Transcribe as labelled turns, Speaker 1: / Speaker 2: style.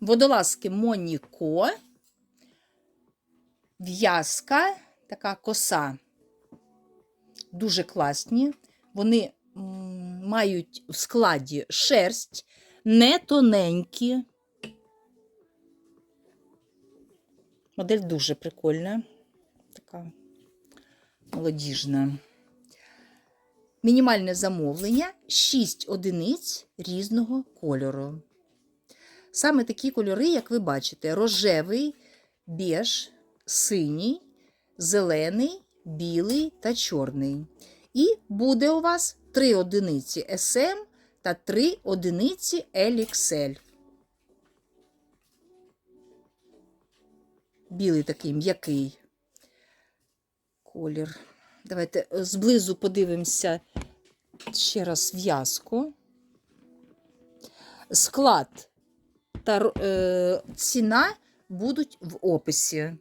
Speaker 1: Водолазки Моніко, в'язка, така коса. Дуже класні. Вони мають в складі шерсть, не тоненькі. Модель дуже прикольна, така молодіжна. Мінімальне замовлення 6 одиниць різного кольору. Саме такі кольори, як ви бачите: рожевий, біж, синій, зелений, білий та чорний. І буде у вас 3 одиниці SM та 3 одиниці LXL. Білий такий м'який колір. Давайте е, зблизу подивимося ще раз в'язку. Склад та е, ціна будуть в описі.